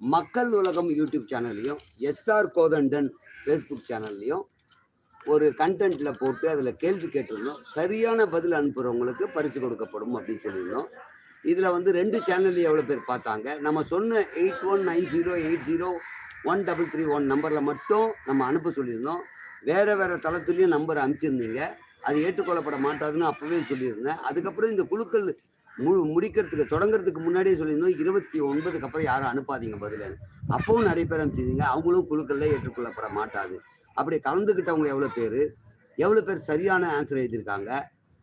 மக்கள் உலகம் யூடியூப் சேனல்லையும் எஸ்ஆர் கோதண்டன் ஃபேஸ்புக் சேனல்லையும் ஒரு கண்டென்ட்டில் போட்டு அதில் கேள்வி கேட்டிருந்தோம். சரியான பதில் அனுப்புகிறவங்களுக்கு பரிசு கொடுக்கப்படும் அப்படின்னு சொல்லியிருந்தோம். இதில் வந்து ரெண்டு சேனல் எவ்வளோ பேர் பார்த்தாங்க? நம்ம சொன்ன eight one nine zero eight zero one double three one நம்பரில் மட்டும் நம்ம அனுப்ப சொல்லியிருந்தோம். வேறு வேறு தளத்துலேயும் நம்பர் அனுப்பிச்சிருந்தீங்க அது ஏற்றுக்கொள்ளப்பட மாட்டாதுன்னு அப்போவே சொல்லியிருந்தேன். அதுக்கப்புறம் இந்த குழுக்கள் முழு முடிக்கிறதுக்கு தொடங்குறதுக்கு முன்னாடியே சொல்லியிருந்தோம் இருபத்தி ஒன்பதுக்கு அப்புறம் யாரும் அனுப்பாதீங்க பதிலன்னு அப்பவும் நிறைய பேர் அனுப்பிச்சிருந்தீங்க அவங்களும் குழுக்களில் ஏற்றுக்கொள்ளப்பட மாட்டாது. அப்படி கலந்துக்கிட்டவங்க எவ்வளோ பேர் எவ்வளோ பேர் சரியான ஆன்சர் எழுதியிருக்காங்க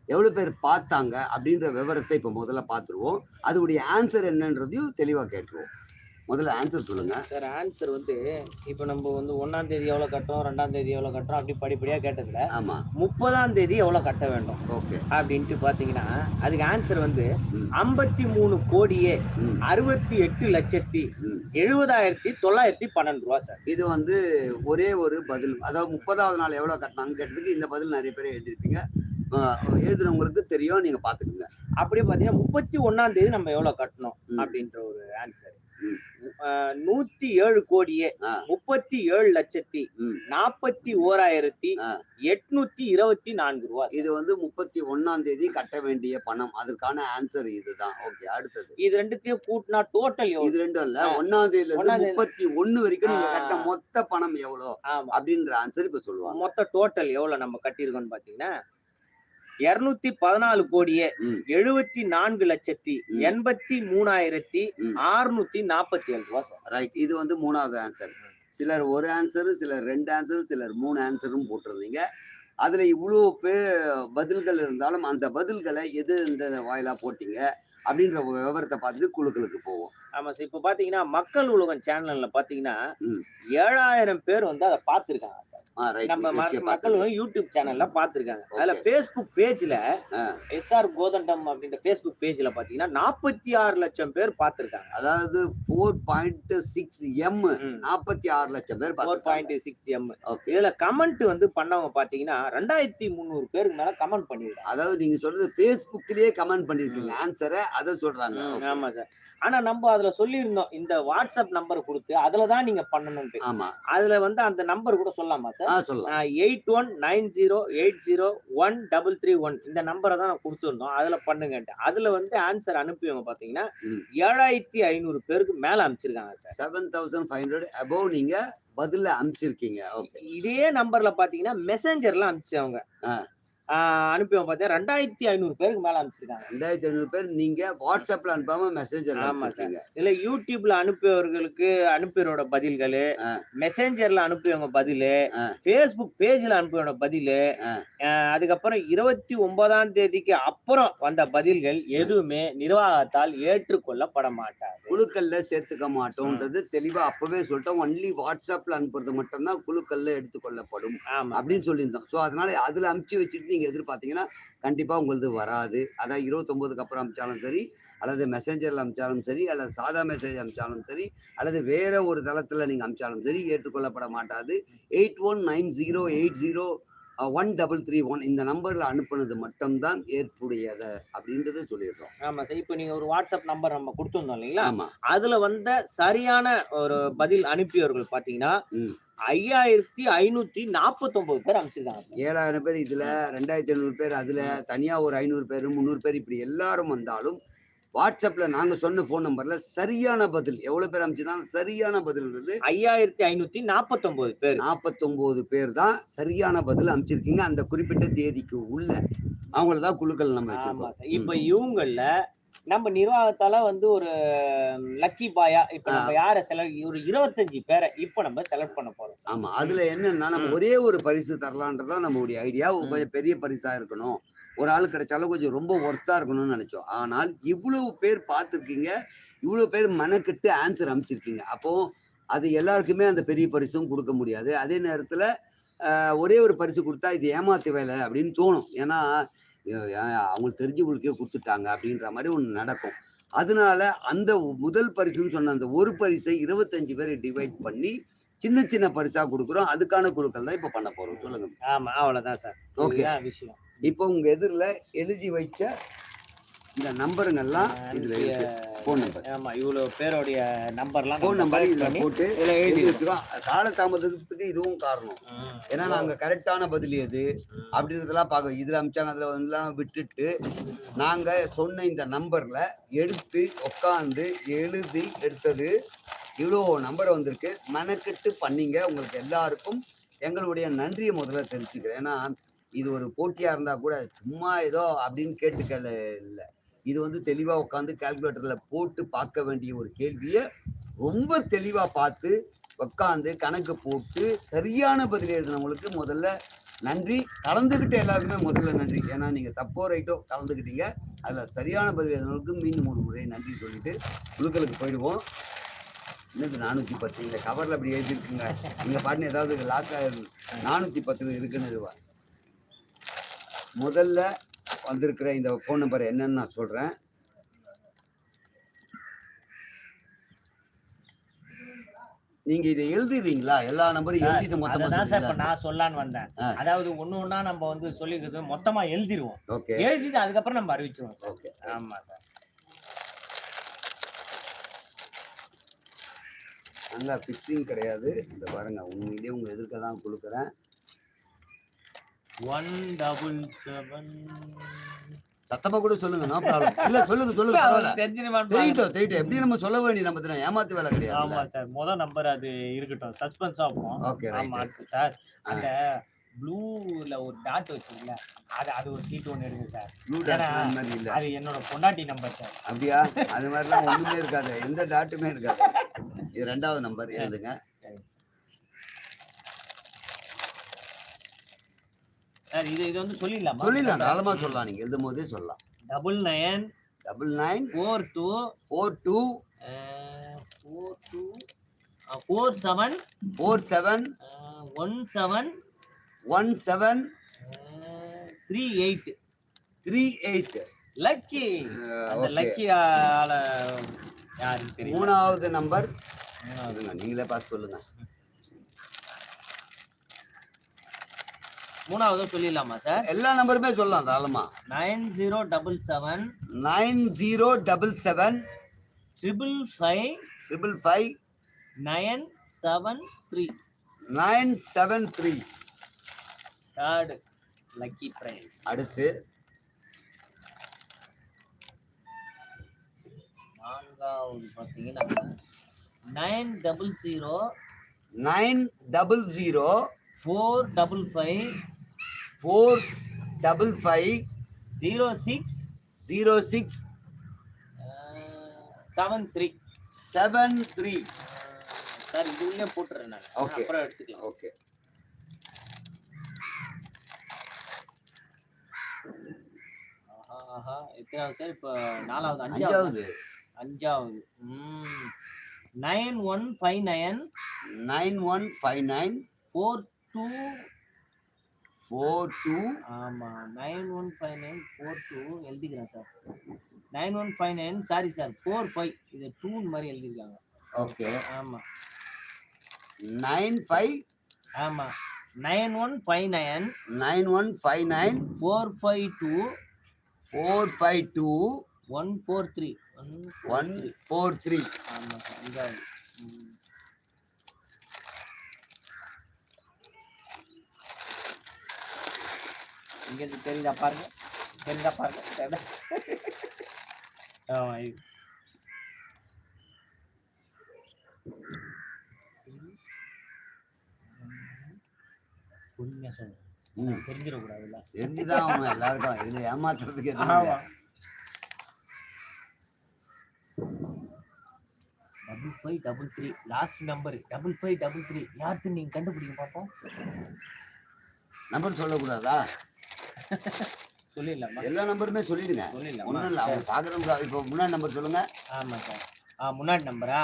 எவ்வளோ பேர் பார்த்தாங்க அப்படின்ற விவரத்தை இப்போ முதல்ல பார்த்துருவோம். அதோடைய ஆன்சர் என்னன்றதையும் தெளிவாக கேட்டுருவோம். முதல்ல ஆன்சர் சொல்லுங்க. சார் ஆன்சர் வந்து இப்போ நம்ம வந்து ஒன்னாம் தேதி எவ்வளோ கட்டுறோம் ரெண்டாம் தேதி எவ்வளோ கட்டுறோம் அப்படி படிப்படியாக கேட்டதுல ஆமா. முப்பதாம் தேதி எவ்வளோ கட்ட வேண்டும் ஓகே அப்படின்ட்டு பார்த்தீங்கன்னா அதுக்கு ஆன்சர் வந்து. ஐம்பத்தி மூணு கோடியே அறுபத்தி எட்டு லட்சத்தி எழுபதாயிரத்தி தொள்ளாயிரத்தி பன்னெண்டு ரூபா சார் இது வந்து ஒரே ஒரு பதில். அதாவது முப்பதாவது நாள் எவ்வளோ கட்டினாங்க கேட்டதுக்கு இந்த பதில் நிறைய பேர் எழுதியிருப்பீங்க. ஆஹ் எழுதுனவங்களுக்கு தெரியும் நீங்க பாத்துக்கோங்க. அப்படியே பார்த்தீங்கன்னா முப்பத்தி ஒன்னாம் தேதி நம்ம எவ்வளோ கட்டணும். அப்படின்ற ஒரு ஆன்சர். நூத்தி ஏழு கோடியே. முப்பத்தி ஏழு லட்சத்தி ம். நாற்பத்தி ஓராயிரத்தி. எட்நூத்தி இருபத்தி நான்கு ரூபா சார். இது வந்து முப்பத்தி ஒன்னாம் தேதி கட்ட வேண்டிய பணம் அதுக்கான ஆன்சர் இதுதான் ஓகே அடுத்தது இது ரெண்டுத்தையும் கூட்டினா டோட்டல் எவ்வளவு இது ரெண்டும் இல்ல. ஒன்னாம் தேதியில இருந்து. முப்பத்தி ஒண்ணு வரைக்கும் நீங்க. கட்ட மொத்த பணம் எவ்வளோ ஆமா அப்படின்ற ஆன்சர் இப்ப சொல்லுவாங்க மொத்த டோட்டல் எவ்வளவு நம்ம கட்டியிருக்கோம்னு பாத்தீங்கன்னா இருநூத்தி பதினாலு கோடியே. எழுபத்தி நான்கு லட்சத்தி. எண்பத்தி மூணாயிரத்தி. அறுநூத்தி நாற்பத்தி ஏழு ரூபா சார் ரைட் இது வந்து மூணாவது ஆன்சர் சிலர் ஒரு ஆன்சர் சிலர் ரெண்டு ஆன்சர் சிலர் மூணு ஆன்சரும் போட்டிருந்தீங்க அதுல இவ்வளோ பேர் பதில்கள் இருந்தாலும் அந்த பதில்களை எது இந்த வாயிலா போட்டீங்க அப்படின்ற விவரத்தை பார்த்துட்டு குழுக்களுக்கு போவோம் ஆமா சார் இப்ப பாத்தீங்கன்னா மக்கள் உலகம் சேனல்ல பாத்தீங்கன்னா. ஏழாயிரம் பேர் வந்து அதை பார்த்திருக்காங்க சார் நம்ம மக்கள் யூடியூப் சேனல்ல பார்த்திருக்காங்க. அதுல. பேஸ்புக் பேஜ்ல ஆ. எஸ்ஆர் கோதண்டம் அப்படின்ற பேஸ்புக் பேஜ்ல பாத்தீங்கன்னா நாற்பத்தி ஆறு லட்சம் பேர் பார்த்திருக்காங்க. அதாவது ஃபோர் பாயிண்ட் சிக்ஸ் எம். நாற்பத்தி ஆறு லட்சம் பேர் ஃபோர். பாயிண்ட் சிக்ஸ் எம் இதுல கமெண்ட் வந்து பண்ணவங்க பாத்தீங்கன்னா ரெண்டாயிரத்தி முந்நூறு பேருக்கு மேல கமெண்ட் பண்ணிருக்காங்க. அதாவது நீங்க சொல்றது Facebookலயே கமெண்ட் பண்ணிருக்கீங்க. ஆன்சரை அதை சொல்றாங்க. ஆமா சார் ஆனா நம்ம அதுல சொல்லியிருந்தோம் இந்த வாட்ஸ்அப் நம்பர் கொடுத்து அதுல தான் நீங்க பண்ணணும்ட்டு ஆமா. அதுல வந்து அந்த நம்பர் கூட சொல்லலாமா சார் சொல்லலாம். Eight one nine zero eight zero one double three one இந்த நம்பரை தான் நான் கொடுத்துருந்தோம் அதுல பண்ணுங்கன்ட்டு. அதுல வந்து ஆன்சர் அனுப்பியவங்க பாத்தீங்கன்னா. ஏழாயிரத்தி ஐநூறு பேருக்கு மேல அனுப்பிச்சிருக்காங்க sir seven thousand five hundred above நீங்க பதில அனுப்பிச்சிருக்கீங்க இதே நம்பர்ல பாத்தீங்கன்னா மெசேஞ்சர்ல அனுப்பிச்சவங்க அனுப்பியவங்க பார்த்தீங்கன்னா ரெண்டாயிரத்தி ஐநூறு பேருக்கு மேல அனுப்பிச்சிருக்காங்க. ரெண்டாயிரத்தி ஐநூறு பேர் நீங்க வாட்ஸ்அப்ல அனுப்பாம மெசேஜர் ஆமா அனுப்பிச்சிருக்கீங்க. இதுல யூடியூப்ல அனுப்பியவர்களுக்கு அனுப்பியவரோட பதில்கள். மெசேஞ்சர்ல அனுப்பியவங்க பதிலு. ஃபேஸ்புக் பேஜ்ல அனுப்பியவங்க பதிலு அதுக்கப்புறம் இருபத்தி ஒன்பதாம் தேதிக்கு அப்புறம் வந்த பதில்கள் எதுவுமே நிர்வாகத்தால் ஏற்றுக்கொள்ளப்பட மாட்டாது. குழுக்கள்ல சேர்த்துக்க மாட்டோம்ன்றது தெளிவா அப்பவே சொல்லிட்டோம். ஒன்லி வாட்ஸ்அப்ல அனுப்புறது மட்டும்தான் குழுக்கள்ல எடுத்துக்கொள்ளப்படும் அப்படின்னு சொல்லியிருந்தோம். ஸோ அதனால அதுல அமுச்சு வச்சுட்டு நீங்க எதிர்பார்த்தீங்கன்னா கண்டிப்பா உங்களது வராது. அதான் இருபத்தொன்பதுக்கு அப்புறம் அமிச்சாலும் சரி அல்லது மெசேஞ்சர்ல அமிச்சாலும் சரி அல்லது சாதா மெசேஜ் அமிச்சாலும் சரி அல்லது வேற ஒரு தளத்துல நீங்க அமிச்சாலும் சரி ஏற்றுக்கொள்ளப்பட மாட்டாது. Eight one nine zero eight zero one double three one இந்த நம்பர்ல அனுப்புனது மட்டும்தான் ஏற்புடையது அப்படின்றத சொல்லிடுறோம். ஆமா சார் இப்போ நீங்க ஒரு வாட்ஸ்அப் நம்பர் நம்ம கொடுத்துருந்தோம் இல்லைங்களா? ஆமா. அதுல வந்த சரியான ஒரு பதில் அனுப்பியவர்கள் பாத்தீங்கன்னா ம். ஐயாயிரத்தி ஐநூத்தி நாற்பத்தி ஒன்பது பேர் அனுப்பிச்சிருக்காங்க. சார். ஏழாயிரம் பேர் இதுல ரெண்டாயிரத்தி ஐநூறு பேர் அதுல தனியா ஒரு ஐநூறு பேர் முந்நூறு பேர் இப்படி எல்லாரும் வந்தாலும் வாட்ஸ்அப்ல நாங்க சொன்ன ஃபோன் நம்பர்ல சரியான பதில் எவ்வளவு பேர் அமைச்சுதான் சரியான பதில்ன்றது ஐயாயிரத்தி ஐநூத்தி நாற்பத்தி ஒன்பது பேர். நாற்பத்தொன்பது பேர் தான் சரியான பதில் அமைச்சிருக்கீங்க அந்த குறிப்பிட்ட தேதிக்கு உள்ள. அவங்கள தான் குழுக்கள் நம்ம இப்ப இவங்கள நம்ம நிர்வாகத்தால வந்து ஒரு லக்கி பாயா இப்ப நம்ம யார செலக்ட் ஒரு இருபத்தஞ்சு பேரை இப்ப நம்ம செலக்ட் பண்ண போறோம். ஆமா அதுல என்னன்னா நம்ம. ஒரே ஒரு பரிசு தரலான்றதான் நம்மளுடைய ஐடியா. கொஞ்சம் பெரிய பரிசா இருக்கணும். ஒரு ஆள் கிடைச்சாலும் கொஞ்சம் ரொம்ப ஒர்த்தா இருக்கணும்னு நினைச்சோம். ஆனால் இவ்வளவு பேர் பார்த்துருக்கீங்க. இவ்வளவு பேர் மெனக்கிட்டு ஆன்சர் அமைச்சிருக்கீங்க அப்போ அது எல்லாருக்குமே அந்த பெரிய பரிசும் கொடுக்க முடியாது. அதே நேரத்துல ஒரே ஒரு பரிசு கொடுத்தா இது ஏமாத்து வேலை அப்படின்னு தோணும். ஏன்னா அவங்களுக்கு தெரிஞ்சவங்களுக்கே கொடுத்துட்டாங்க அப்படின்ற மாதிரி ஒன்று நடக்கும். அதனால அந்த முதல் பரிசுன்னு சொன்ன அந்த ஒரு பரிசை இருபத்தஞ்சு பேரை டிவைட் பண்ணி சின்ன சின்ன பரிசா கொடுக்குறோம். அதுக்கான குழுக்கள் தான் இப்ப பண்ண போறோம். சொல்லுங்க. ஆமா அவ்வளவுதான் சார். ஓகே. விஷயம். இப்போ உங்க எதிரில் எழுதி வைச்ச இந்த நம்பருங்கெல்லாம் இதுல இருக்கு. ஃபோன் நம்பர் ஆமா இவ்வளவு பேருடைய நம்பர்லாம் ஃபோன் நம்பர் இதுல போட்டு இதுல எழுதி வச்சிரும் காலதாமதத்துக்கு இதுவும் காரணம். ஏன்னா நாங்க கரெக்டான பதில் எது. அப்படின்றதெல்லாம் பார்க்க இதுல அமிச்சாங்க அதுல விட்டுட்டு நாங்க சொன்ன இந்த நம்பர்ல எடுத்து உட்காந்து எழுதி எடுத்தது இவ்வளோ நம்பர் வந்திருக்கு. மெனக்கெட்டு பண்ணீங்க. உங்களுக்கு எல்லாருக்கும் எங்களுடைய நன்றியை முதல்ல தெரிவிச்சுக்கிறேன். ஏன்னா இது ஒரு போட்டியா இருந்தா கூட சும்மா ஏதோ அப்படின்னு கேட்டுக்கல இல்லை. இது வந்து தெளிவாக உட்காந்து கால்குலேட்டரில் போட்டு பார்க்க வேண்டிய ஒரு கேள்வியை ரொம்ப தெளிவாக பார்த்து உட்காந்து கணக்கு போட்டு சரியான பதில் எழுதினவங்களுக்கு முதல்ல நன்றி. கலந்துக்கிட்ட எல்லாருக்குமே முதல்ல நன்றி. ஏன்னா நீங்கள் தப்போ ரைட்டோ கலந்துக்கிட்டீங்க அதில் சரியான பதில் எழுதினவங்களுக்கு மீண்டும் ஒரு முறை நன்றி சொல்லிட்டு குழுக்களுக்கு போயிடுவோம். இன்னும் நானூற்றி பத்து இந்த கவரில் அப்படி எழுதிருக்குங்க நீங்கள் பாட்டு ஏதாவது லாஸ்ட்டாக நானூற்றி பத்து இருக்குன்னு இதுவா. முதல்ல வந்திருக்கிற இந்த ஃபோன் நம்பர் என்னன்னு நான் சொல்றேன். நீங்க இதை எழுதிடுறீங்களா? எல்லா நம்பரும் எழுதிட்டு மொத்தமா அததான் சார் இப்ப நான் சொல்லலான்னு வந்தேன். அதாவது ஒண்ணு ஒண்ணா நம்ம வந்து சொல்லிக்கிறது மொத்தமா எழுதிருவோம். ஓகே. எழுதிட்டு அதுக்கப்புறம் நம்ம அறிவிச்சிருவோம் சார். ஓகே. ஆமா சார். நல்லா ஃபிக்ஸிங் கிடையாது. இந்த பாருங்க உண்மையிலேயே உங்க எதிர்க்க தான் கொடுக்குறேன். ஒன் டபுள் செவன் சத்தமா கூட சொல்லுங்க நோ ப்ராப்ளம் இல்ல சொல்லுங்க சொல்லுங்க தெரியட்டும் தெரியட்டும் எப்படி நம்ம சொல்ல வேண்டிய நம்ம தானே ஏமாத்து வேலை ஆமா கிடையாது சார். முத நம்பர் அது இருக்கட்டும். சஸ்பென்ஸா இருக்கும் ஓகே ஆமா சார். அந்த ப்ளூல ஒரு டாட் வச்சிருக்கல. அது அது ஒரு சீட் ஒண்ணு இருக்கு சார். ப்ளூ டாட் இல்ல? அது என்னோட பொண்டாட்டி நம்பர் சார். அப்படியா? அது மாதிரிலாம் ஒண்ணுமே இருக்காது. எந்த டாட்டுமே இருக்காது. இது ரெண்டாவது நம்பர் எழுதுங்க. சார் இது இது வந்து சொல்லிடலாமா? சொல்லிடலாம் தாராளமா சொல்லலாம். நீங்க எழுதும் போதே சொல்லலாம். Double nine double nine four two four two four two four seven four seven one seven one seven three eight three eight lucky அந்த லக்கி ஆள தெரியும்? மூணாவது நம்பர் நீங்களே பார்த்து சொல்லுங்க. மூணாவது சொல்லிடலாமா சார்? எல்லா நம்பருமே சொல்லலாம் தாராளமா. Nine zero double seven nine zero double seven triple five triple five nine seven three. Nine seven three. Third lucky prize அடுத்து. நான்காவது பார்த்தீங்கன்னா nine double zero nine double zero four double five four double five zero six zero six seven three seven three sir இது உள்ளே போட்டுறேன் நான். Okay. அப்புறம் எடுத்துக்கலாம். Okay ஆஹா எத்தனாவது சார் இப்போ நாலாவது அஞ்சாவது. அஞ்சாவது. அஞ்சாவது. ம். Nine one five nine nine one five nine four two four two ஆமாம் nine one five nine four two எழுதிக்கிறேன் sir nine one five nine sorry sir four five இது டூன் மாதிரி எழுதிருக்காங்க ஓகே ஆமாம் நைன் ஃபைவ் ஆமாம் nine one five nine nine one five nine four five two four five two one four three one four three ஆமாம் sir அஞ்சாவது இங்கேருந்து தெரியுதா பாருங்க. தெரியுதா பாருங்க. தெரியுதா? ஆமா இது. உண்மையா சொல்லுங்க. தெரிஞ்சிடக்கூடாதுல்ல. தெரிஞ்சுதான் எல்லாருக்கும். இதுல ஏமாத்துறதுக்கு double five double three last number double five double three யாருக்கு நீங்க கண்டுபிடிங்க பார்ப்போம் நம்பர் சொல்லக்கூடாதா? சொல்லிடலாமா? எல்லா நம்பருமே சொல்லிடுங்க. சொல்லிடலாமா? ஒன்றும் இல்லை அவங்க பார்க்குறவங்க இப்போ முன்னாடி நம்பர் சொல்லுங்க. ஆமா சார். ஆ முன்னாடி நம்பரா?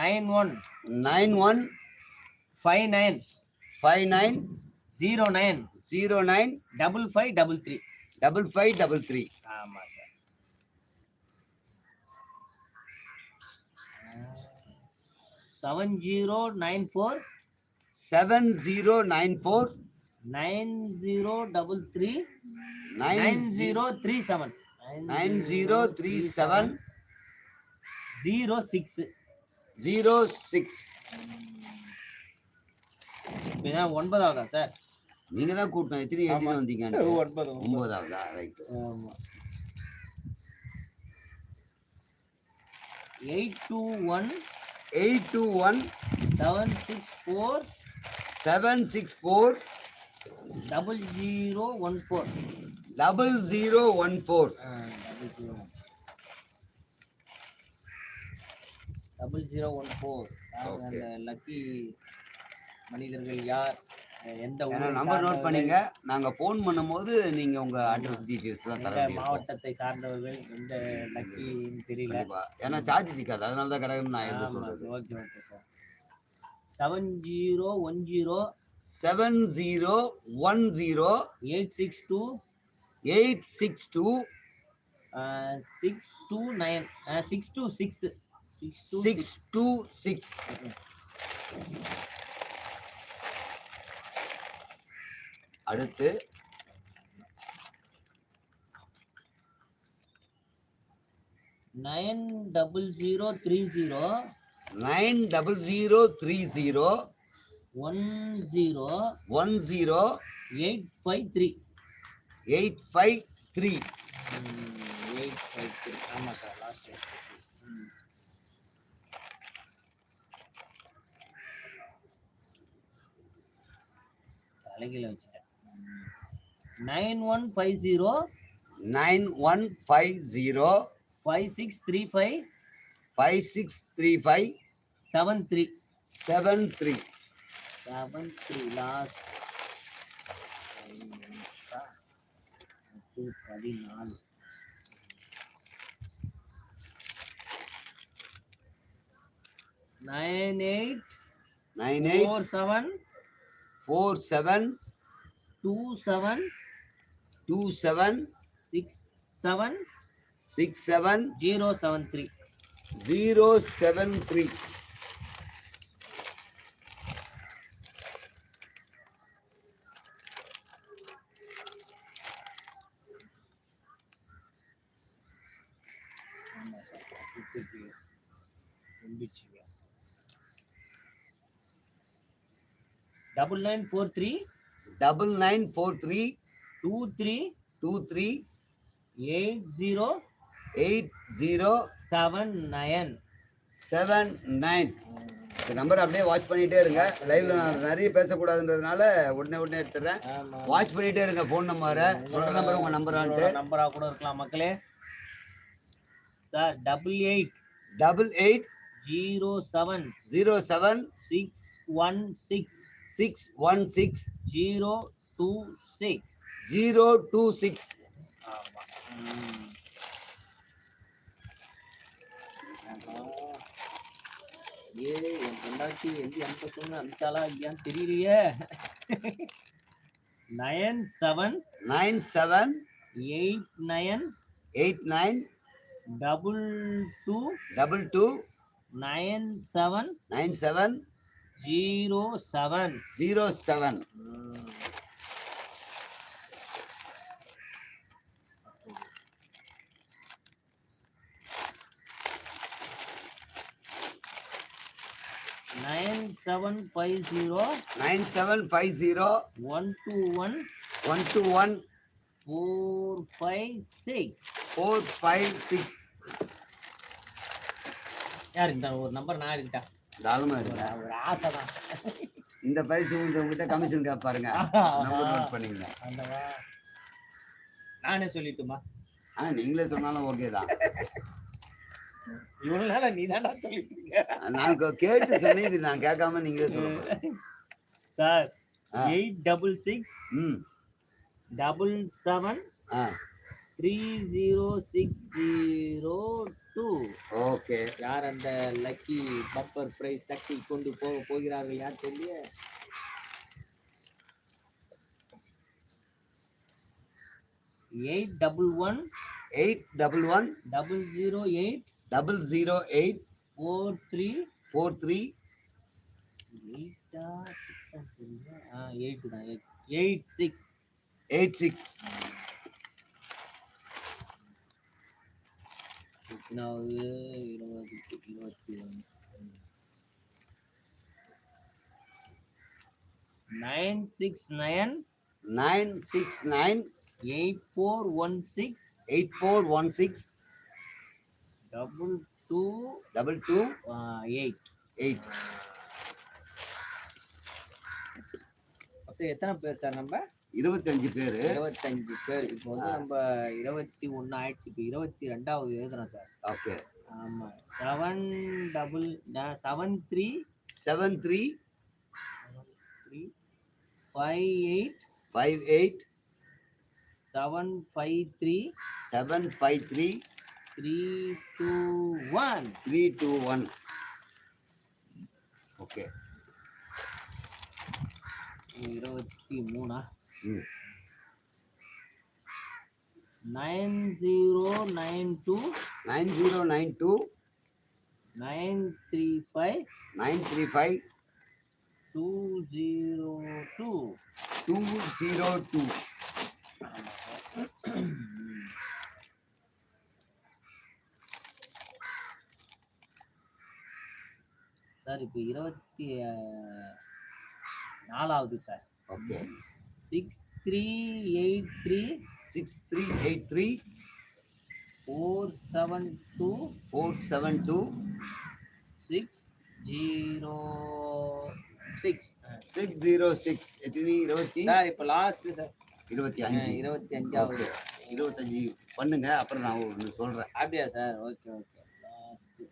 Nine one nine one five nine five nine zero nine zero nine double five double three. Double five double three. ஆமா sir. Seven zero nine four seven zero nine four nine zero double three. Nine zero three seven. Nine zero three seven. Zero six. Zero six. ஒன்பதாவதா sir. நீங்க தான் கூட்டம் எத்தனை. எழுதிட்டு வந்தீங்க? ஒன்பது ஒன்பதாவதா. Right eight two one. Eight two one. Seven six four. Seven six four. Double zero one four double zero one four double zero double zero one four lucky மனிதர்கள் யார்? எந்த நம்பர் நோட் பண்ணீங்க. நாங்க ஃபோன் பண்ணும்போது நீங்க உங்க address details தான் தர மாவட்டத்தை சார்ந்தவர்கள்? எந்த லக்கின்னு தெரியல. ஏன்னா சார்ஜ் நிக்காது அதனால தான் கடகன்னு நான் எழுத ஆமா சொல்றது. Okay okay sir seven zero one zero seven zero one zero eight six two eight six two six two nine six two six six two six அடுத்து nine double zero three zero nine double zero three zero one zero one zero eight five three eight five three eight five three ஆமாம் sir last தலைகீழ வச்சுட்டேன். Nine one five zero nine one five zero five six three five five six three five seven three seven three seven three last பதினாலு nine eight nine eight four seven four seven two seven two seven six seven six seven zero seven three zero seven three ஆமாம் double nine four three double nine four three two three two three eight zero eight zero seven nine seven nine இந்த number அப்படியே watch பண்ணிட்டே இருங்க. லைவ்ல நான் நிறைய பேசக்கூடாதுன்றதுனால உடனே உடனே எடுத்துறேன் வாட்ச் பண்ணிட்டே இருங்க ஃபோன் நம்பரை சொல்ற நம்பர் உங்க நம்பரான்ட்டு நம்பரா கூட இருக்கலாம் மக்களே. Sir double eight double eight zero seven zero seven six one six six one six zero two six zero two six ஏ என் பொண்டாட்டி எந்த அனுப்ப சொன்ன அனுப்பிச்சாலா இல்லையான்னு தெரியலையே. Nine seven nine seven eight nine eight nine double two double two nine seven nine seven zero seven. Zero seven. Nine seven five zero nine seven five zero one two one one two one four five six four five six யாருக்கிட்ட ஒரு number நான் எடுக்கிட்டா தாராளமாக எடுங்க. ஒரு ஆசை தான் இந்த பரிசு உங்ககிட்ட கமிஷன் கேட்பாருங்க நம்பர் நோட் ஆண்டவா. நானே சொல்லிட்டுமா? ஆ நீங்களே சொன்னாலும் ஓகே தான். இவ்வளவு நேரம் நீ தான்டா சொல்லிட்டு இருக்க. நான் கேட்டு சொன்னேன். இது நான் கேட்காம நீங்களே சொல்லுங்க. சார். எயிட் டபுள் சிக்ஸ் ம். டபுள் செவன் ஆ. Three zero six zero two okay யார் அந்த லக்கி பம்பர் பிரைஸ் தட்டி கொண்டு போக போகிறார்கள் யார் சொல்லி eight double one eight double one double zero eight double zero eight four three four three எயிட்டா சிக்ஸா எயிட் தான் eight eight six eight six எத்தனாவது இருபதுக்கு இருபத்தி ஒன்று. Nine six nine nine six nine eight four one six eight four one six double two double two eight eight மொத்தம் எத்தனை பேர் sir நம்ம? இருபத்தஞ்சு பேர். இருபத்தஞ்சு பேர். இப்போ வந்து நம்ம இருபத்தி ஒன்று ஆயிடுச்சு. இப்போ இருபத்தி ரெண்டாவது எழுதுறோம் சார். ஓகே. ஆமா. Seven double seven three seven three three five eight five eight seven five three seven five three three two one three two one okay இருபத்தி மூணா? Nine zero nine two nine zero nine two nine three five nine three five two zero two two zero two sir இப்போ இருபத்தி நாலாவது sir. Okay. Six three eight three six three eight three four seven two four seven two six zero six six zero six எத்தனை? இருபத்தி? Sir இப்போ last sir. இருபத்தி அஞ்சு. இருபத்தி அஞ்சாவது இருபத்தஞ்சு. பண்ணுங்க அப்புறம் நான் ஒன்று சொல்கிறேன் அப்படியா sir? Okay okay. Last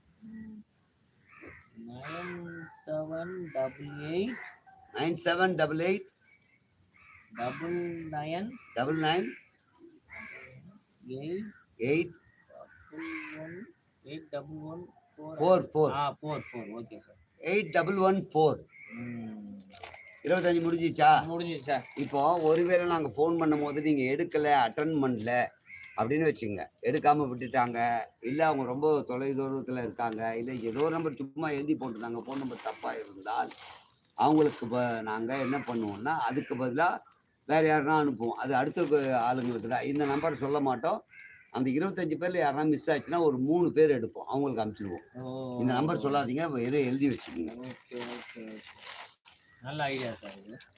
nine seven double eight nine seven double eight double nine double nine eight eight double one eight double one four four four ஆ four four okay sir eight double one four இருபத்தஞ்சு முடிஞ்சிச்சா? முடிஞ்சிச்சு? Sir இப்போ ஒருவேளை நாங்கள் phone பண்ணும்போது நீங்கள் எடுக்கலை attend பண்ணல அப்படின்னு வச்சுங்க. எடுக்காமல் விட்டுட்டாங்க. இல்லை அவங்க ரொம்ப தொலைதூரத்தில் இருக்காங்க. இல்லை ஏதோ நம்பர் சும்மா எழுதி போட்டுருந்தாங்க. ஃபோன் நம்பர் தப்பாக இருந்தால் அவங்களுக்கு ப நாங்கள் என்ன பண்ணுவோம்னா அதுக்கு பதிலாக வேறு யாருன்னா அனுப்புவோம். அது அடுத்த ஆளுங்களுக்கு தான். இந்த நம்பர் சொல்ல மாட்டோம். அந்த இருபத்தஞ்சு பேரில் யாருன்னா மிஸ் ஆச்சுன்னா ஒரு மூணு பேர் எடுப்போம். அவங்களுக்கு அனுப்பிச்சிடுவோம் இந்த நம்பர் சொல்லாதீங்க. வெறும் எழுதி வச்சுக்கோங்க. நல்ல ஐடியா சார்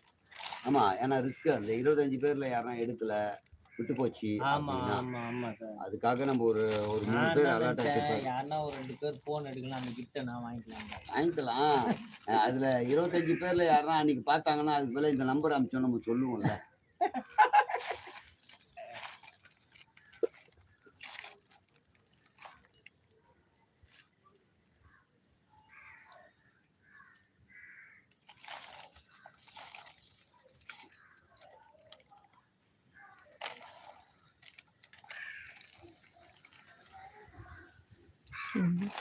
ஆமாம் ஏன்னா ரிஸ்க்கு அந்த இருபத்தஞ்சு பேரில் யாருன்னா எடுக்கலை. விட்டு போச்சு ஆமா அப்படின்னா ஆமா ஆமா சார் அதுக்காக நம்ம ஒரு ஒரு மூணு பேர் அலர்ட் யாருன்னா ஒரு ரெண்டு பேர் போன் எடுக்கலாம் அந்த கிட்ட நான் வாங்கிக்கலாம். வாங்கிக்கலாம். அதுல இருபத்தஞ்சு பேர்ல யாருன்னா அன்னைக்கு பார்த்தாங்கன்னா அதுக்கு மேல இந்த நம்பர் அனுப்பிச்சோம் நம்ம சொல்லுவோம்ல. லாஸ்ட்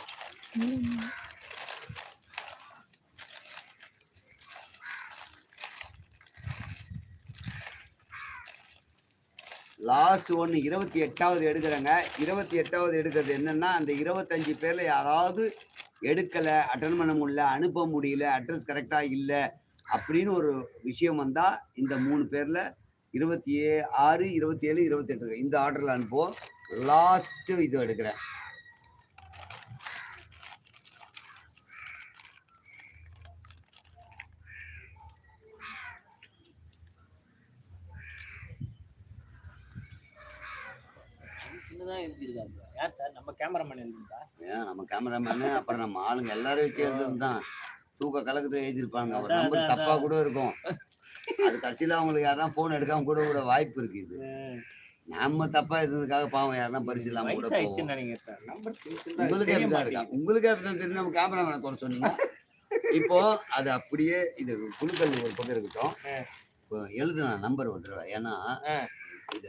ஒன்று இருபத்தி எட்டாவது எடுக்கிறேங்க. இருபத்தி எட்டாவது எடுக்கிறது என்னென்னா அந்த இருபத்தஞ்சு பேரில் யாராவது எடுக்கலை அட்டன் பண்ண முடியல அனுப்ப முடியல அட்ரஸ் கரெக்டாக இல்லை அப்படின்னு ஒரு விஷயம் வந்தால் இந்த மூணு பேரில் இருபத்தி ஏ ஆறு இருபத்தி ஏழு இருபத்தெட்டு இந்த ஆர்டரில் அனுப்புவோம். லாஸ்ட்டு இது எடுக்கிறேன். சின்னதா எழுதிருக்காங்க யார் சார்? நம்ம கேமராமேன் எழுதிருக்கா ஏன் நம்ம கேமராமேனு அப்புறம் நம்ம ஆளுங்க எல்லாரும் வச்சு எழுதுறது தான் தூக்க கலக்கத்துல எழுதியிருப்பாங்க. ஒரு நம்பர் அதான், தப்பா கூட இருக்கும். அது கடைசியில அவங்களுக்கு யாரா போன் எடுக்காம கூட கூட வாய்ப்பு இருக்கு இது. நம்ம தப்பா இருந்ததுக்காக பாவம் யாருன்னா பரிசு இல்லாம கூட உங்களுக்கே. உங்களுக்கே அப்படிதான் தெரியும் நம்ம கேமராமேனை குறை சொன்னீங்க. இப்போ அது அப்படியே இது குழுக்கள் ஒரு பக்கம் இருக்கட்டும். இப்போ எழுதுன நம்பர் ஒரு தடவை. ஏன்னா. இத.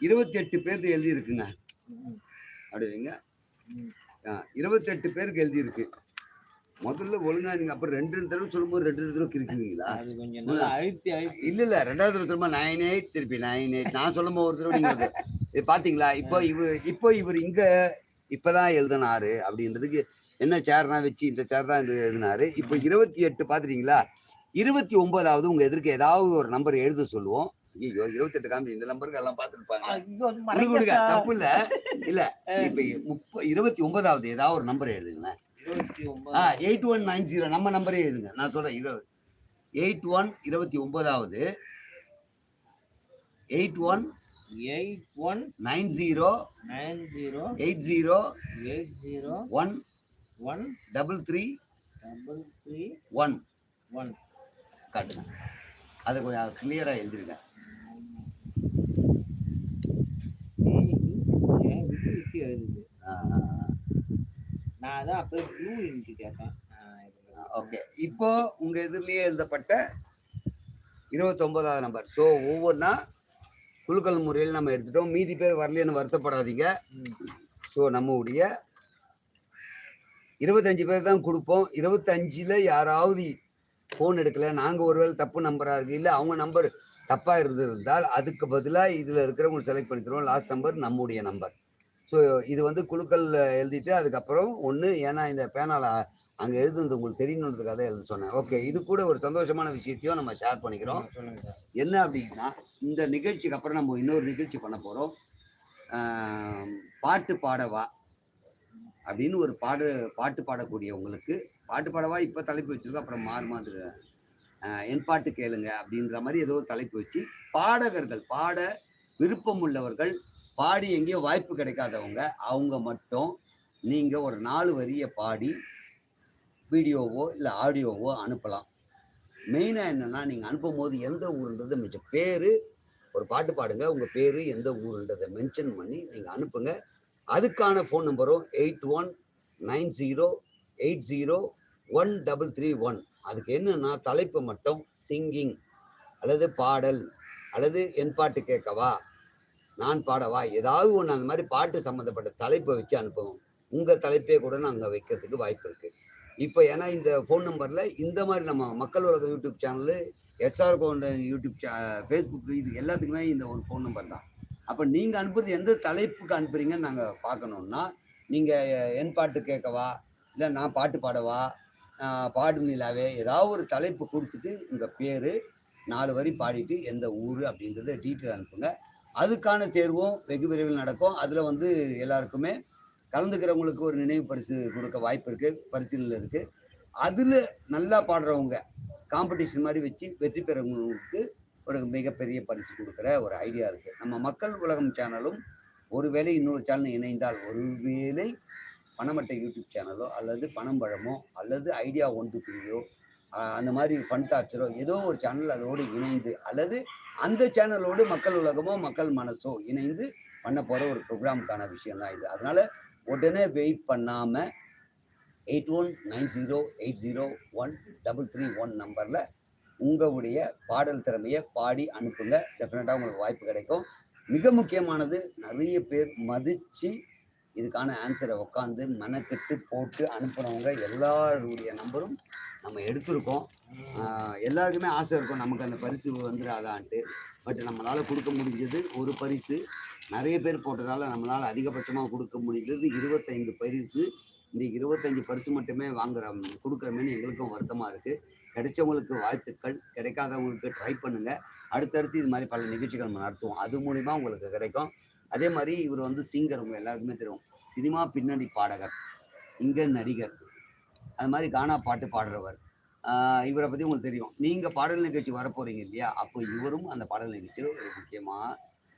இருபத்தி எட்டு பேருக்கு எழுதி இருக்குங்க ம், அப்படி வைங்க ம். இருபத்தெட்டு பேருக்கு எழுதி இருக்கு முதல்ல ஒழுங்கா நீங்க அப்புறம் ரெண்டு ரெண்டு தடவை சொல்லும்போது ரெண்டு ரெண்டு தடவை அழுத்தி இல்ல இல்ல ரெண்டாவது தடவை திரும்ப நைன் எயிட் திருப்பி நைன் எயிட் நான் சொல்லும் போது ஒரு தடவை நீங்க இது பாத்தீங்களா? இப்போ இவர் இப்போ இவர் இங்க இப்பதான் எழுதினாரு அப்படின்றதுக்கு என்ன சேர்னா வச்சு இந்த சேர் தான் இது எழுதினாரு. இப்போ இருபத்தி எட்டு பாத்துட்டீங்களா? இருபத்தி ஒன்பதாவது உங்க எதிர்க்க ஏதாவது ஒரு நம்பர் எழுத சொல்லுவோம். ஐயோ இருபத்தெட்டு காமி இந்த நம்பருக்கு எல்லாம் பார்த்துருப்பாங்க. தப்பு இல்ல. இல்ல இப்ப முப்ப இருபத்தி ஒன்பதாவது ஏதாவது ஒரு நம்பர் எழுதுங்களேன். எயிட் ஒன் நைன் ஜீரோ நம்ம நம்பரே எழுதுங்க. நான் சொல்றேன் இருபது எயிட் ஒன் இருபத்தி ஒன்பதாவது eight one eight one nine zero nine zero eight zero eight zero one one double three double three one. One. காட்டுங்க. அதை கொஞ்சம் கிளியரா எழுதிருங்க ஏன் விட்டு விட்டு எழுதுது நான் அதான் அப்போ ப்ளூ இன்ட்டு கேட்டேன். ஓகே. இப்போ உங்க எதிரிலேயே எழுதப்பட்ட இருபத்தொன்பதாவது நம்பர் ஸோ ஒவ்வொன்றா குலுக்கல் முறையில் நம்ம எடுத்துட்டோம். மீதி பேர் வரலைன்னு வருத்தப்படாதீங்க. ஸோ நம்முடைய இருபத்தஞ்சு பேர் தான் கொடுப்போம். இருபத்தஞ்சில் யாராவது ஃபோன் எடுக்கல நாங்கள் ஒருவேளை தப்பு நம்பராக இருக்கு இல்லை அவங்க நம்பர் தப்பாக இருந்திருந்தால் அதுக்கு பதிலாக இதில் இருக்கிறவங்க செலக்ட் பண்ணி தருவோம் லாஸ்ட் நம்பர் நம்முடைய நம்பர் ஸோ இது வந்து குழுக்கள் எழுதிட்டு அதுக்கப்புறம் ஒன்று ஏன்னா இந்த பேனால் அங்கே எழுதுனது உங்களுக்கு தெரியணுன்றதுக்காக தான் எழுத சொன்னேன். ஓகே இது கூட ஒரு சந்தோஷமான விஷயத்தையும் நம்ம ஷேர் பண்ணிக்கிறோம். என்ன அப்படின்னா இந்த நிகழ்ச்சிக்கு அப்புறம் நம்ம இன்னொரு நிகழ்ச்சி பண்ண போகிறோம் பாட்டு பாடவா அப்படின்னு ஒரு பாடு பாட்டு பாடக்கூடியவங்களுக்கு பாட்டு பாடவா இப்போ தலைப்பு வச்சிருக்கோம். அப்புறம் மாறு மாதிரி என் பாட்டு கேளுங்க அப்படின்ற மாதிரி ஏதோ ஒரு தலைப்பு வச்சு பாடகர்கள் பாட விருப்பம் உள்ளவர்கள் பாடி எங்கேயும் வாய்ப்பு கிடைக்காதவங்க அவங்க மட்டும் நீங்கள் ஒரு நாலு வரியை பாடி வீடியோவோ இல்லை ஆடியோவோ அனுப்பலாம். மெயினாக என்னென்னா நீங்கள் அனுப்பும் போது எந்த ஊருன்றது மிச்சம் பேர் ஒரு பாட்டு பாடுங்க உங்கள் பேர் எந்த ஊருன்றதை மென்ஷன் பண்ணி நீங்கள் அனுப்புங்க. அதுக்கான ஃபோன் நம்பரும் eight one nine zero eight zero one double three one. அதுக்கு என்னென்னா தலைப்பு மட்டும் சிங்கிங் அல்லது பாடல் அல்லது என் பாட்டு கேட்கவா? நான் பாடவா? ஏதாவது ஒன்று அந்த மாதிரி பாட்டு சம்மந்தப்பட்ட தலைப்பை வச்சு அனுப்புவோம். உங்கள் தலைப்பே கூட நாங்கள் வைக்கிறதுக்கு வாய்ப்பு இருக்குது இப்போ ஏன்னா இந்த ஃபோன் நம்பரில் இந்த மாதிரி நம்ம மக்கள் உலக யூடியூப் சேனலு எஸ்ஆர் கோண்ட யூடியூப் சே ஃபேஸ்புக் இது எல்லாத்துக்குமே இந்த ஒரு ஃபோன் நம்பர் தான். அப்போ நீங்கள் அனுப்புறது எந்த தலைப்புக்கு அனுப்புறீங்கன்னு நாங்கள் பார்க்கணுன்னா நீங்கள் என் பாட்டு கேட்கவா? இல்லை நான் பாட்டு பாடவா? ஆஹ் பாடு நிலாவே ஏதாவது ஒரு தலைப்பு கொடுத்துட்டு உங்கள் பேர் நாலு வரி பாடிட்டு எந்த ஊர் அப்படின்றத டீட்டெயில் அனுப்புங்க. அதுக்கான தேர்வும் வெகு விரைவில் நடக்கும். அதில் வந்து எல்லாருக்குமே கலந்துக்கிறவங்களுக்கு ஒரு நினைவு பரிசு கொடுக்க வாய்ப்பு இருக்குது பரிசீலனை இருக்குது அதில் நல்லா பாடுறவங்க காம்படிஷன் மாதிரி வச்சு வெற்றி பெறவங்களுக்கு ஒரு மிகப்பெரிய பரிசு கொடுக்குற ஒரு ஐடியா இருக்குது நம்ம மக்கள் உலகம் சேனலும் ஒருவேளை இன்னொரு சேனல் இணைந்தால் ஒருவேளை பணமட்டை யூடியூப் சேனலோ அல்லது பணம் பழமோ அல்லது ஐடியா ஒன்று டூ த்ரீயோ அந்த மாதிரி ஃபன் டார்ச்சரோ ஏதோ ஒரு சேனல் அதோடு இணைந்து அல்லது அந்த சேனலோடு மக்கள் உலகமோ மக்கள் மனசோ இணைந்து பண்ண போகிற ஒரு ப்ரோக்ராமுக்கான விஷயம் தான் இது. அதனால் உடனே வெயிட் பண்ணாமல் eight one nine zero eight zero one double three one நம்பரில் உங்களுடைய பாடல் திறமையை பாடி அனுப்புங்க. டெஃபினட்டாக உங்களுக்கு வாய்ப்பு கிடைக்கும். மிக முக்கியமானது நிறைய பேர் மதித்து இதுக்கான ஆன்சரை உட்காந்து மெனக்கெட்டு போட்டு அனுப்புகிறவங்க எல்லாருடைய நம்பரும் நம்ம எடுத்திருக்கோம். எல்லாருக்குமே ஆசை இருக்கும். நமக்கு அந்த பரிசு வந்துடாதான்ட்டு பட் நம்மளால் கொடுக்க முடிஞ்சது ஒரு பரிசு. நிறைய பேர் போட்டதால நம்மளால் அதிகபட்சமாக கொடுக்க முடிஞ்சது இருபத்தைந்து பரிசு. இந்த இருபத்தஞ்சு பரிசு மட்டுமே வாங்குற கொடுக்குறமேனு எங்களுக்கும் வருத்தமாக இருக்குது கிடைச்சவங்களுக்கு வாழ்த்துக்கள். கிடைக்காதவங்களுக்கு ட்ரை பண்ணுங்கள் அடுத்தடுத்து இது மாதிரி பல நிகழ்ச்சிகள் நம்ம நடத்துவோம். அது மூலிமா உங்களுக்கு கிடைக்கும். அதே மாதிரி இவர் வந்து சிங்கர் உங்க எல்லாருக்குமே தெரியும். சினிமா பின்னணி பாடகர் இங்க நடிகர். அது மாதிரி கானா பாட்டு பாடுறவர். இவரை பற்றி உங்களுக்கு தெரியும். நீங்கள் பாடல் நிகழ்ச்சி வரப்போறீங்க இல்லையா? அப்போ இவரும் அந்த பாடல் நிகழ்ச்சியில் ஒரு முக்கியமாக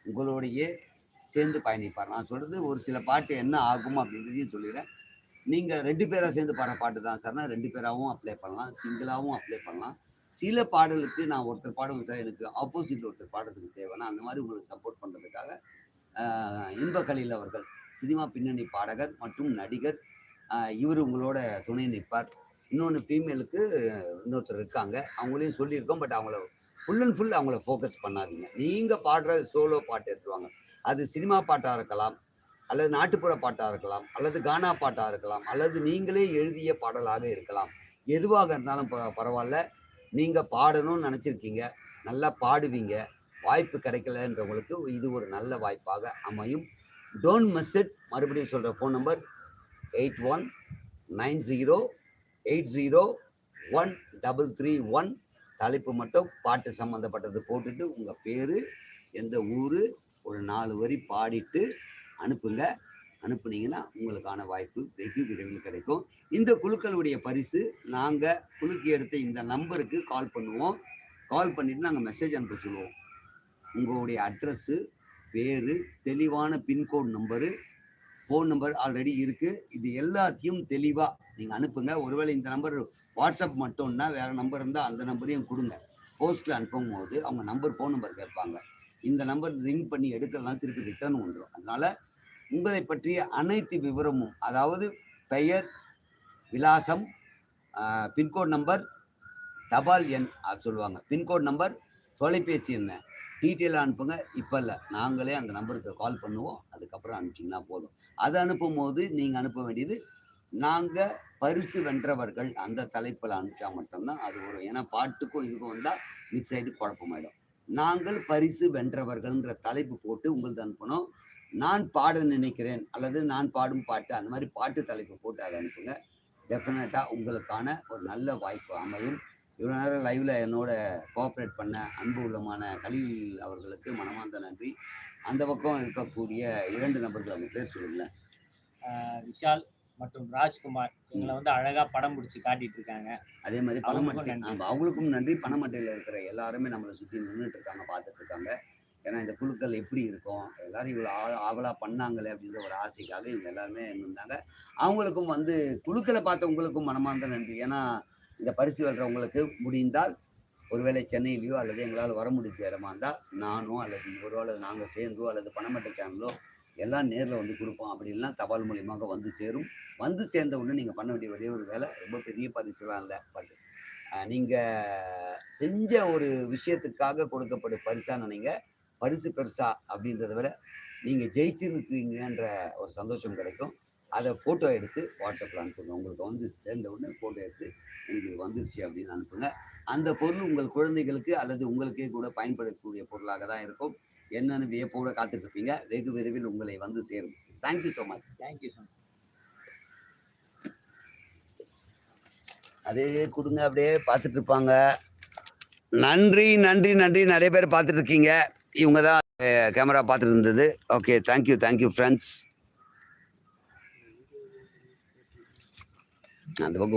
உங்களோடையே சேர்ந்து பயணிப்பார். நான் சொல்கிறது ஒரு சில பாட்டு என்ன ஆகும் அப்படின்றதையும் சொல்லிடுறேன். நீங்கள் ரெண்டு பேராக சேர்ந்து பாடுற பாட்டு தான் சார்னா ரெண்டு பேராகவும் அப்ளை பண்ணலாம். சிங்கிளாகவும் அப்ளை பண்ணலாம். சில பாடலுக்கு நான் ஒருத்தர் பாடுவேன் சார் எனக்கு ஆப்போசிட் ஒருத்தர் பாடுறதுக்கு தேவைன்னா அந்த மாதிரி உங்களுக்கு சப்போர்ட் பண்ணுறதுக்காக இன்பகலில் அவர்கள் சினிமா பின்னணி பாடகர் மற்றும் நடிகர். இவர் உங்களோட துணை நிற்பார். இன்னொன்று ஃபீமேலுக்கு இன்னொருத்தர் இருக்காங்க. அவங்களையும் சொல்லியிருக்கோம் பட் அவங்கள ஃபுல் அண்ட் ஃபுல் அவங்கள ஃபோக்கஸ் பண்ணாதீங்க. நீங்கள் பாடுற சோலோ பாட்டு எடுத்துருவாங்க. அது சினிமா பாட்டாக இருக்கலாம் அல்லது நாட்டுப்புற பாட்டாக இருக்கலாம் அல்லது கானா பாட்டாக இருக்கலாம் அல்லது நீங்களே எழுதிய பாடலாக இருக்கலாம். எதுவாக இருந்தாலும் ப- பரவாயில்ல. நீங்கள் பாடணும்னு நினச்சிருக்கீங்க. நல்லா பாடுவீங்க. வாய்ப்பு கிடைக்கலன்றவங்களுக்கு இது ஒரு நல்ல வாய்ப்பாக அமையும். டோன்ட் மிஸ் இட் மறுபடியும் சொல்கிற phone number eight one nine zero eight zero one double three one தலைப்பு மட்டும் பாட்டு சம்மந்தப்பட்டது போட்டுட்டு உங்கள் பேர் எந்த ஊர் ஒரு நாலு வரி பாடிட்டு அனுப்புங்க. அனுப்புனீங்கன்னா உங்களுக்கான வாய்ப்பு வெகு விரைவில் கிடைக்கும். இந்த குழுக்களுடைய பரிசு நாங்கள் குலுக்கி எடுத்த இந்த நம்பருக்கு கால் பண்ணுவோம். கால் பண்ணிவிட்டு நாங்கள் மெசேஜ் அனுப்ப சொல்லுவோம். உங்களுடைய அட்ரஸ்ஸு பேர் தெளிவான pin code number phone number already இருக்குது இது எல்லாத்தையும் தெளிவாக நீங்கள் அனுப்புங்க. ஒருவேளை இந்த நம்பர் வாட்ஸ்அப் மட்டும்னா வேறு நம்பர் இருந்தால் அந்த நம்பரையும் கொடுங்க. போஸ்ட்டில் அனுப்பும் போது அவங்க நம்பர் ஃபோன் நம்பர் கேட்பாங்க. இந்த நம்பர் ரிங் பண்ணி எடுக்கலாம் திருப்பி ரிட்டர்ன் வந்துடும் அதனால் உங்களை பற்றிய அனைத்து விவரமும் அதாவது பெயர் விலாசம் பின்கோட் நம்பர் தபால் எண் அப்படி சொல்லுவாங்க. பின்கோட் நம்பர் தொலைபேசி என்ன டீட்டெயிலாக அனுப்புங்க. இப்போ இல்லை. நாங்களே அந்த நம்பருக்கு கால் பண்ணுவோம். அதுக்கப்புறம் அனுப்பிச்சிங்கன்னா போதும். அதை அனுப்பும் போது நீங்கள் அனுப்ப வேண்டியது நாங்கள் பரிசு வென்றவர்கள் அந்த தலைப்பில் அனுப்பிச்சா மட்டும்தான் அது வரும் ஏன்னா பாட்டுக்கும் இதுக்கும் வந்தால் மிக்ஸ் ஆகிட்டு குழப்பமாயிடும். நாங்கள் பரிசு வென்றவர்கள்ன்ற தலைப்பு போட்டு உங்களுக்கு அனுப்பணும். நான் பாட நினைக்கிறேன் அல்லது நான் பாடும் பாட்டு அந்த மாதிரி பாட்டு தலைப்பு போட்டு அதை அனுப்புங்க. டெஃபினட்டாக உங்களுக்கான ஒரு நல்ல வாய்ப்பு அமையும். இவ்வளோ நேரம் லைவ்ல என்னோட கோஆப்ரேட் பண்ண அன்பு உள்ளமான கலில் அவர்களுக்கு மனமார்ந்த நன்றி. அந்த பக்கம் இருக்கக்கூடிய இரண்டு நபர்கள் அவங்க பேர் சொல்லுங்களேன். விஷால் மற்றும் ராஜ்குமார். இவங்களை வந்து அழகா படம் பிடிச்சி காட்டிட்டு இருக்காங்க. அதே மாதிரி பணமட்டை அவங்களுக்கும் நன்றி. பணமட்டையில் இருக்கிற எல்லாருமே நம்மளை சுற்றி நின்றுட்டு இருக்காங்க பார்த்துட்டு இருக்காங்க. ஏன்னா இந்த குழுக்கள் எப்படி இருக்கும்? எல்லாரும் இவ்வளோ ஆ ஆவலாக பண்ணாங்களே அப்படின்ற ஒரு ஆசைக்காக இவங்க எல்லாருமே இருந்தாங்க அவங்களுக்கும் வந்து குழுக்களை பார்த்த உங்களுக்கும் மனமார்ந்த நன்றி. ஏன்னா இந்த பரிசு வெல்றவங்களுக்கு முடிந்தால் ஒருவேளை சென்னையிலையோ அல்லது எங்களால் வர முடிஞ்ச இடமா இருந்தால் நானோ அல்லது இவரோ அல்லது நாங்கள் சேர்ந்தோ அல்லது பணமட்ட சேனலோ எல்லாம் நேரில் வந்து கொடுப்போம். அப்படின்லாம் தபால் மூலியமாக வந்து சேரும். வந்து சேர்ந்த உடனே நீங்கள் பண்ண வேண்டிய ஒரே ஒரு வேலை ரொம்ப பெரிய பரிசுலாம் இல்லை பட் நீங்கள் செஞ்ச ஒரு விஷயத்துக்காக கொடுக்கப்படும் பரிசாக நினைங்க. பரிசு பெருசா அப்படின்றத விட நீங்கள் ஜெயிச்சிருக்கீங்கன்ற ஒரு சந்தோஷம் கிடைக்கும். அதை ஃபோட்டோ எடுத்து வாட்ஸ்அப்பில் அனுப்புங்க. உங்களுக்கு வந்து சேர்ந்த உடனே ஃபோட்டோ எடுத்து எனக்கு இது வந்துருச்சு அப்படின்னு அனுப்புங்க. அந்த பொருள் உங்கள் குழந்தைகளுக்கு அல்லது உங்களுக்கே கூட பயன்படக்கூடிய பொருளாக தான் இருக்கும். என்னன்னு வியப்போட காத்துட்டு இருப்பீங்க வெகு விரைவில் உங்களை வந்து சேரும். Thank you so much thank you so அதே கொடுங்க அப்படியே பார்த்துட்டு இருப்பாங்க. நன்றி நன்றி நன்றி. நிறைய பேர் பார்த்துட்டு இருக்கீங்க. இவங்க தான் கேமரா பார்த்துட்டு இருந்தது. ஓகே தேங்க்யூ தேங்க்யூ ஃப்ரெண்ட்ஸ் அந்த பக்கம்